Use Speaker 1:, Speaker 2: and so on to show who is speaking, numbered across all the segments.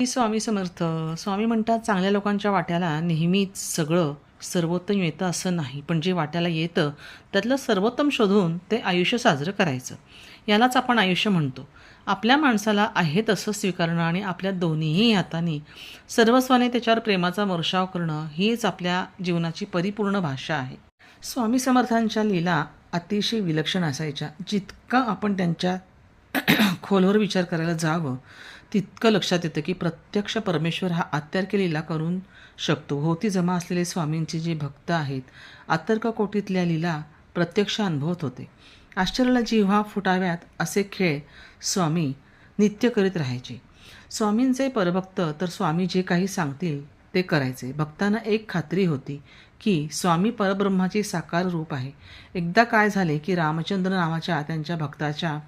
Speaker 1: मी स्वामी समर्थ स्वामी म्हणतात चांगल्या लोकांच्या वाट्याला नेहमीच सगळं सर्वोत्तम येतं असं नाही. पण जे वाट्याला येतं त्यातलं सर्वोत्तम शोधून ते आयुष्य साजरं करायचं. यालाच आपण आयुष्य म्हणतो. आपल्या माणसाला आहे तसं स्वीकारणं आणि आपल्या दोन्हीही हाताने सर्वस्वाने त्याच्यावर प्रेमाचा वर्षाव करणं हीच आपल्या जीवनाची परिपूर्ण भाषा आहे. स्वामी समर्थांच्या लीला अतिशय विलक्षण असायच्या. जितकं आपण त्यांच्या खोलवर विचार करायला जावं. तितकं लक्षात येतं की प्रत्यक्ष परमेश्वर हा आत्यार्की लीला करून शकतो. होती जमा असलेले स्वामींचे जे भक्त आहेत आतर्क कोटीतल्या लीला प्रत्यक्ष अनुभवत होते. आश्चर्याला जिव्हा फुटाव्यात असे खेळ स्वामी नित्य करीत राहायचे. स्वामींचे परभक्त तर स्वामी जे काही सांगतील ते करायचे. भक्तांना एक खात्री होती की स्वामी परब्रह्माचे साकार रूप आहे. एकदा काय झाले की रामचंद्र नावाच्या त्यांच्या भक्ताच्या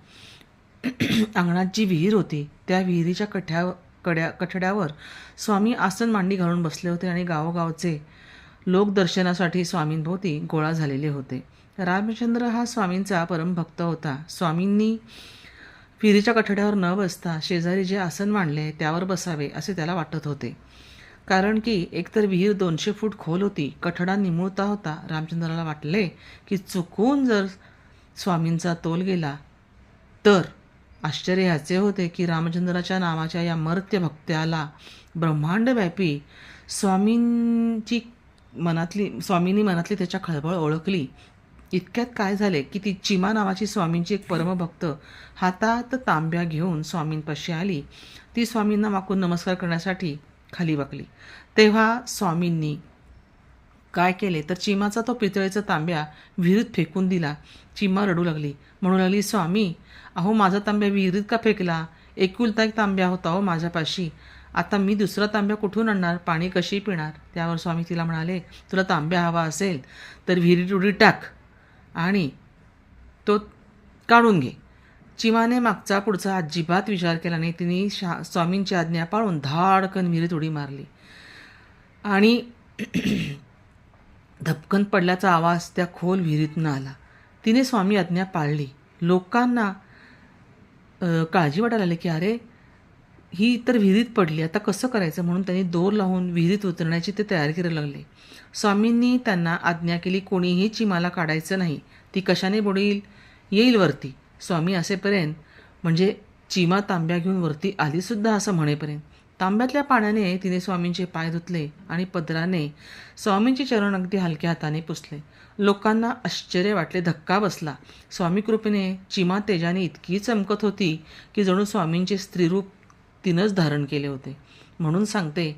Speaker 1: अंगणात जी विहीर होती त्या विहिरीच्या कठ्या कड्या कठड्यावर स्वामी आसन मांडी घालून बसले होते आणि गावोगावचे लोक दर्शनासाठी स्वामींभोवती गोळा झालेले होते. रामचंद्र हा स्वामींचा परमभक्त होता. स्वामींनी विहिरीच्या कठड्यावर न बसता शेजारी जे आसन मांडले त्यावर बसावे असे त्याला वाटत होते. कारण की एकतर विहीर दोनशे फूट खोल होती कठडा निमुळता होता रामचंद्राला वाटले की चुकून जर स्वामींचा तोल गेला तर आश्चर्य ह्याचे होते की रामचंद्राच्या नावाच्या या मर्त्य भक्त्याला ब्रह्मांडव्यापी स्वामींची मनातली स्वामींनी मनातली त्याच्या खळबळ ओळखली. इतक्यात काय झाले की ती चिमा नावाची स्वामींची एक परमभक्त हातात तांब्या घेऊन स्वामींपाशी आली. ती स्वामींना वाकून नमस्कार करण्यासाठी खाली वाकली. तेव्हा स्वामींनी काय केले? तर चिमाचा तो पितळेचा तांब्या विहिरीत फेकून दिला. चिमा रडू लागली. म्हणू लागली स्वामी अहो माझा तांब्या विहिरीत का फेकला? एकुलता एक तांब्या होता हो माझ्यापाशी. आता मी दुसरा तांब्या कुठून आणणार? पाणी कशी पिणार? त्यावर स्वामी तिला म्हणाले तुला तांब्या हवा असेल तर विहिरीत उडी टाक आणि तो काढून घे. चिमाने मागचा पुढचा अजिबात विचार केला नाही. तिने शा स्वामींची आज्ञा पाळून धाडकन विहिरीत उडी मारली. आणि धपकन पडल्याचा आवाज त्या खोल विहिरीतून आला. तिने स्वामी आज्ञा पाळली. लोकांना काळजी वाटायला लागली की अरे ही तर विहिरीत पडली. आता कसं करायचं? म्हणून त्यांनी दोर लावून विहिरीत उतरण्याची ते तयारी करायला लागले. स्वामींनी त्यांना आज्ञा केली कोणीही चिमाला काढायचं नाही. ती कशाने बुडील? येईल वरती. स्वामी असेपर्यंत म्हणजे चिमा तांब्या घेऊन वरती आलीसुद्धा असं म्हणेपर्यंत. तांब्यातल्या पाण्याने तिने स्वामींचे पाय धुतले आणि पदराने स्वामींचे चरण अगदी हलक्या हाताने पुसले. लोकांना आश्चर्य वाटले. धक्का बसला. स्वामी कृपेने चिमा तेजाने इतकी चमकत होती की जणू स्वामींचे स्त्रीरूप तिनंच धारण केले होते. म्हणून सांगते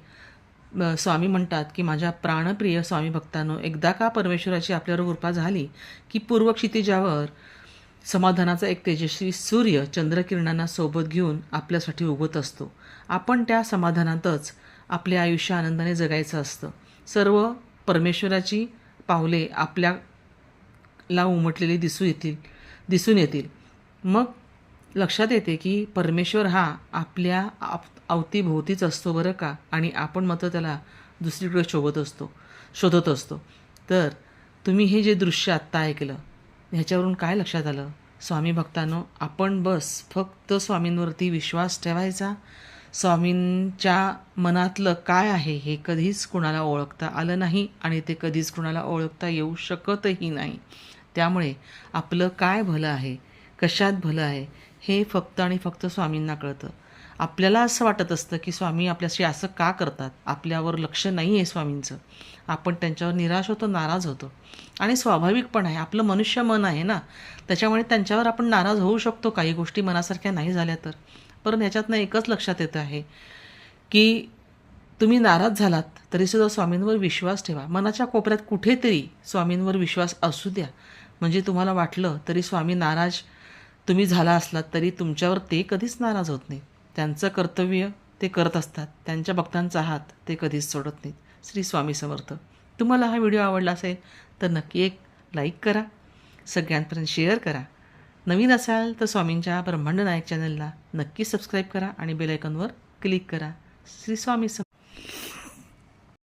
Speaker 1: स्वामी म्हणतात की माझ्या प्राणप्रिय स्वामी भक्तांनो एकदा का परमेश्वराची आपल्यावर कृपा झाली की पूर्व क्षितिजावर समाधानाचा एक तेजस्वी सूर्य चंद्रकिरणांना सोबत घेऊन आपल्यासाठी उगवत असतो. आपण त्या समाधानातच आपले आयुष्य आनंदाने जगायचं असतं. सर्व परमेश्वराची पावले आपल्याला उमटलेली दिसू येतील दिसून येतील. मग लक्षात येते की परमेश्वर हा आपल्या आप अवतीभोवतीच असतो बरं का? आणि आपण मात्र त्याला दुसरीकडे शोधत असतो शोधत असतो. तर तुम्ही हे जे दृश्य आत्ता ऐकलं ह्याच्यावरून काय लक्षात आलं? स्वामी भक्तांनो आपण बस फक्त स्वामींवरती विश्वास ठेवायचा? स्वामींच्या मनातलं काय आहे हे कधीच कुणाला ओळखता आलं नाही आणि ते कधीच कुणाला ओळखता येऊ शकतही नाही. त्यामुळे आपलं काय भलं आहे? कशात भलं आहे? हे फक्त आणि फक्त स्वामींना कळतं. आपल्याला असं वाटत असतं की स्वामी आपल्याशी असं का करतात? आपल्यावर लक्ष नाही आहे स्वामींचं. आपण त्यांच्यावर निराश होतो नाराज होतो. आणि स्वाभाविक पण आहे आपलं मनुष्य मन आहे ना त्याच्यामुळे त्यांच्यावर आपण नाराज होऊ शकतो काही गोष्टी मनासारख्या नाही झाल्या तर. परंतु ह्याच्यातनं एकच लक्षात येतं आहे की तुम्ही नाराज झालात तरीसुद्धा स्वामींवर विश्वास ठेवा. मनाच्या कोपऱ्यात कुठेतरी स्वामींवर विश्वास असू द्या. म्हणजे तुम्हाला वाटलं तरी स्वामी नाराज तुम्ही झाला असलात तरी तुमच्यावर ते कधीच नाराज होत नाहीत त्यांचं कर्तव्य ते करत असतात. त्यांच्या भक्तांचा हात ते कधीच सोडत नाहीत. श्री स्वामी समर्थ. तुम्हाला हा व्हिडिओ आवडला असेल तर नक्की एक लाईक करा. सगळ्यांपर्यंत शेअर करा. नवीन असाल तर स्वामींच्या ब्रह्मांड नायक चॅनलला नक्की सबस्क्राईब करा आणि बेलायकनवर क्लिक करा. श्री स्वामी सम